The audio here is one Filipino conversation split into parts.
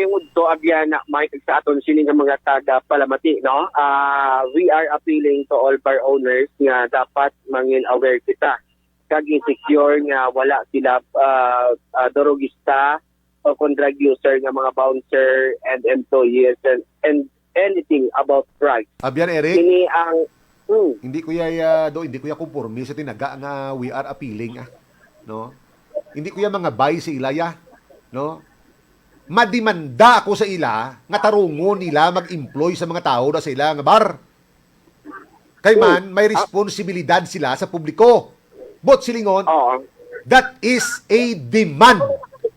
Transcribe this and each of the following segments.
mayong udto abyan na may sa aton sini nga mga taga palamati no Ah, we are appealing to all bar owners nga dapat mangin aware kita kag insecure nga wala sila ah, ah, dorogista o kung drug user nga mga bouncer and employees and, and anything about drugs Abyan Eric, kini ang hmm, hindi ko ya do hindi ko ya kumpormi sa tinaga nga we are appealing ah. No? Hindi ko ya mga bay sa ilaya, no? Madimanda ako sa ila nga tarungon nila mag-employ sa mga tao na sa ila nga bar. Kay man may responsibilidad sila sa publiko. Bot silingon, That is a demand.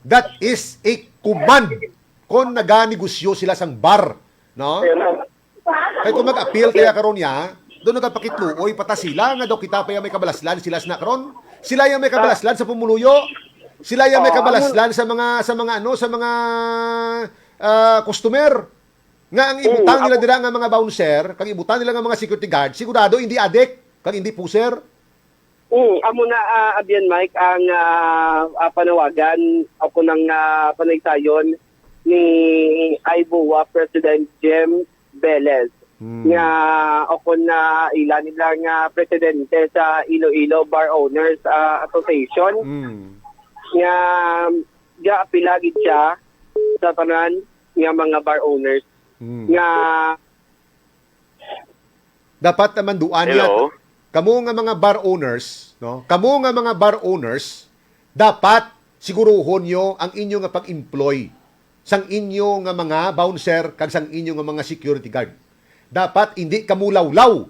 That is a command. Kung naganegosyo sila sang bar, no? Kaya kung mag-appeal kaya karon niya, doon nagapakitluoy pata sila nga daw kita pa yung may kabalaslan sila na karon. Sila yung may kabalaslan sa pumuluyo. Sila yung may Oo, kabalaslan sa mga sa mga ano sa mga ah, customer. Nga ang ibutang Oo, nila dira nga mga bouncer, kang ibutang nila nga mga security guard, sigurado hindi adik, kang hindi puser. Mm, amo na ah, abyan Mike ang ah, panawagan ako ng uh, panaysayon ni Ibowa President Jem Velez Hmm. nga ako na ilan nila nga presidente sa Iloilo Bar Owners ah, Association Mm. Nga ga apilagid siya sa tanan nga mga bar owners Mm. nga dapat naman duan niya. Kamo nga mga bar owners, no? Kamo nga mga bar owners, dapat siguruhon nyo ang inyo nga pag-employ sang inyo nga mga bouncer kag sang inyo nga mga security guard. Dapat hindi kamulawlaw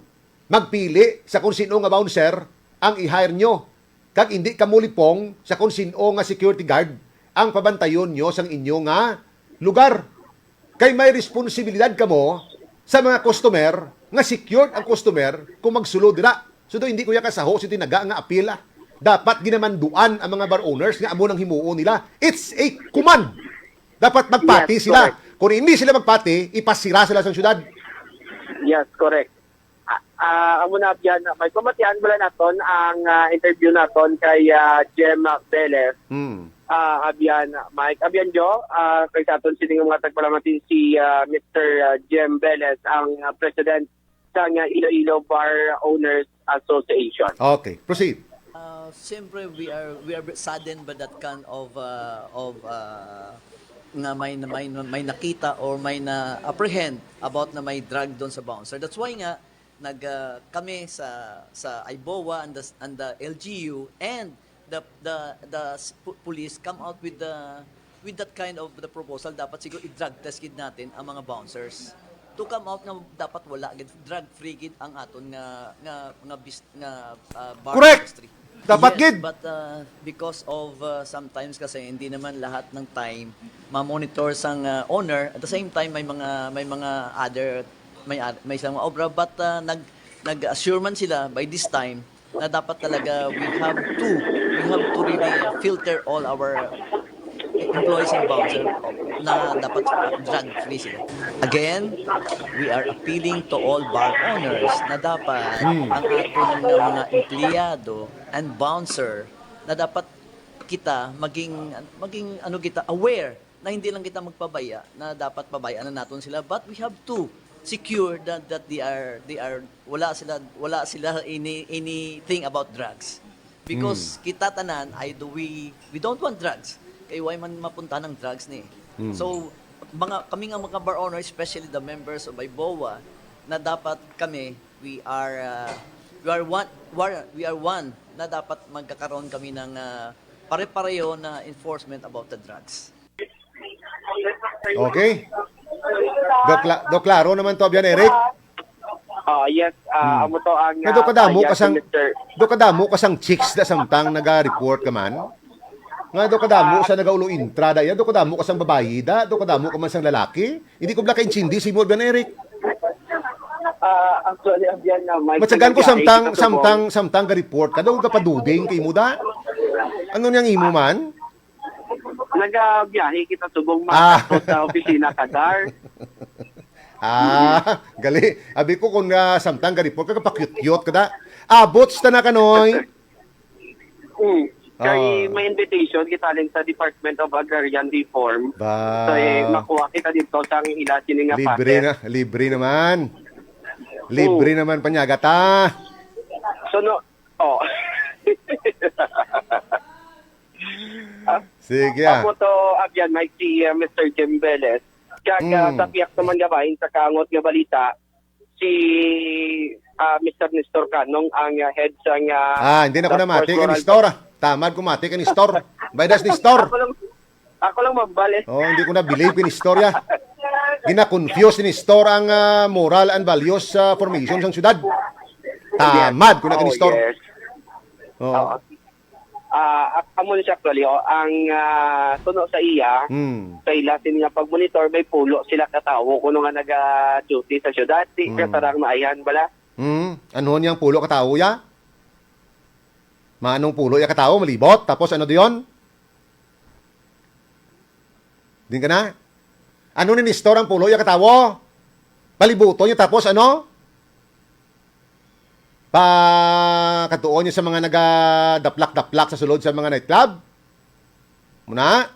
magpili sa kung sino nga bouncer ang i-hire nyo. Kag hindi kamulipong sa kung sino nga security guard ang pabantayon nyo sang inyo nga lugar. Kay may responsibilidad kamo sa mga customer nga secured ang customer kung magsulod dira. So do hindi ko ya kasaho si tinaga nga apila. Dapat ginamanduan ang mga bar owners nga amo nang himuon nila. It's a command. Dapat magpati Yes, sila. correct. Kung hindi sila magpati, ipasira sila sa syudad. Yes, correct. Ah, ah, amo na yan. May pamatian wala naton ang ah, interview naton kay ah, Jem Velez. Hmm. Ah, abyan Mike, abyan Jo, ah, kay sa aton sining mga tagpalamati si ah, Mr. Jem Velez ang ah, president sa nga Iloilo Bar Owners Association. Okay, proceed. Uh, Siyempre, we are we are saddened by that kind of uh, of uh, na may na may, may nakita or may na apprehend about na may drug doon sa bouncer. That's why nga nag uh, kami sa sa IBOA and the and the LGU and the the the police come out with the with that kind of the proposal dapat siguro i-drug test gid natin ang mga bouncers to come out na dapat wala gid drug free gid ang aton nga nga nga, bis, nga uh, bar Correct. industry. Dapat Yes, gid. But uh, because of uh, sometimes kasi hindi naman lahat ng time ma-monitor sang uh, owner at the same time may mga may mga other may may isang obra but uh, nag nag-assure man sila by this time na dapat talaga we have to we have to really filter all our employees and bouncer na dapat drug free sila. Again, we are appealing to all bar owners na dapat ang ating mga, mga empleyado and bouncer na dapat kita maging maging ano kita aware na hindi lang kita magpabaya na dapat pabayaan na natin sila but we have to secure that that they are they are wala sila wala sila any anything about drugs. Because kita tanan ay do we we don't want drugs. Kay why man mapunta ng drugs ni. So mga kami nga mga bar owners especially the members of IBOA na dapat kami we are uh, we are one war- we are one na dapat magkakaroon kami ng uh, pare-pareho na enforcement about the drugs. Okay? Do, kla- do klaro naman to, Abyan Eric. Ah, yes, ah, amo to ang Nga do kadamo ah, kasang Mr. do kadamo kasang chicks da samtang naga-report ka man. Nga do kadamo sa nagaulo intra da ya do kadamo kasang babayi da do kadamo ka man sang lalaki. Hindi ko bla ka intindi si mo Abyan Eric. Ah, actually abyan na Mike. Matsagan ko samtang samtang samtang ga-report ka daw ka paduding kay mo da. Ano niyang imo man? Nagabiyahe kita subong Ah. mga sa opisina kadar. Ah, gali. Abi ko kung uh, samtang ga-report ka pakyut-kyut ka da. Abot ta na kanoy. Mm. Kay Ah. may invitation kita rin sa Department of Agrarian Reform. Ba, So, eh, makuha kita dito sa ang ila nga libre na, libre naman. Libre naman panyagata. So, no, oh. Sige ah. Ako to, agyan, may si uh, Mr. Jim Velez. Kaya Mm. sa piyak naman nga ba, sa kangot nga balita, si ah, Mr. Nestor Canong ang uh, head sa nga... Ah, hindi na ko na mati First ka ni store. ah. Tamad ko mati ka ni store. Baydas ni store. Ako lang, ako lang mabalik. Oh, hindi ko na believe in istorya. Gina-confuse ni store ang ah, moral and values sa formation sa syudad. Tamad ko na Oh, kini store. yes. Oh. Oo. Ah, uh, amo siya actually, oh, ang ah, tuno sa iya, Hmm. sa ila sin nga pag-monitor, may pulo sila katawo kuno nga naga-duty sa syudad. Di Mm. tarang maayan bala. Hmm. Ano niyang pulo katao ya? Manong pulo ya katao malibot tapos ano diyon? Din ka na? Ano ni store ang pulo ya katawo? Palibuto niya tapos ano? Pa katuon niya sa mga naga-daplak-daplak sa sulod sa mga nightclub? Muna?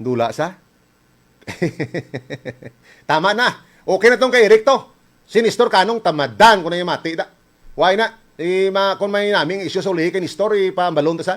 Dula sa? Tama na. Okay na tong kay Eric to. Sinistor kanong tamadan ko na yung mati da. Why na? Eh, ma, kung may naming issues uli kay ni story pa balon sa?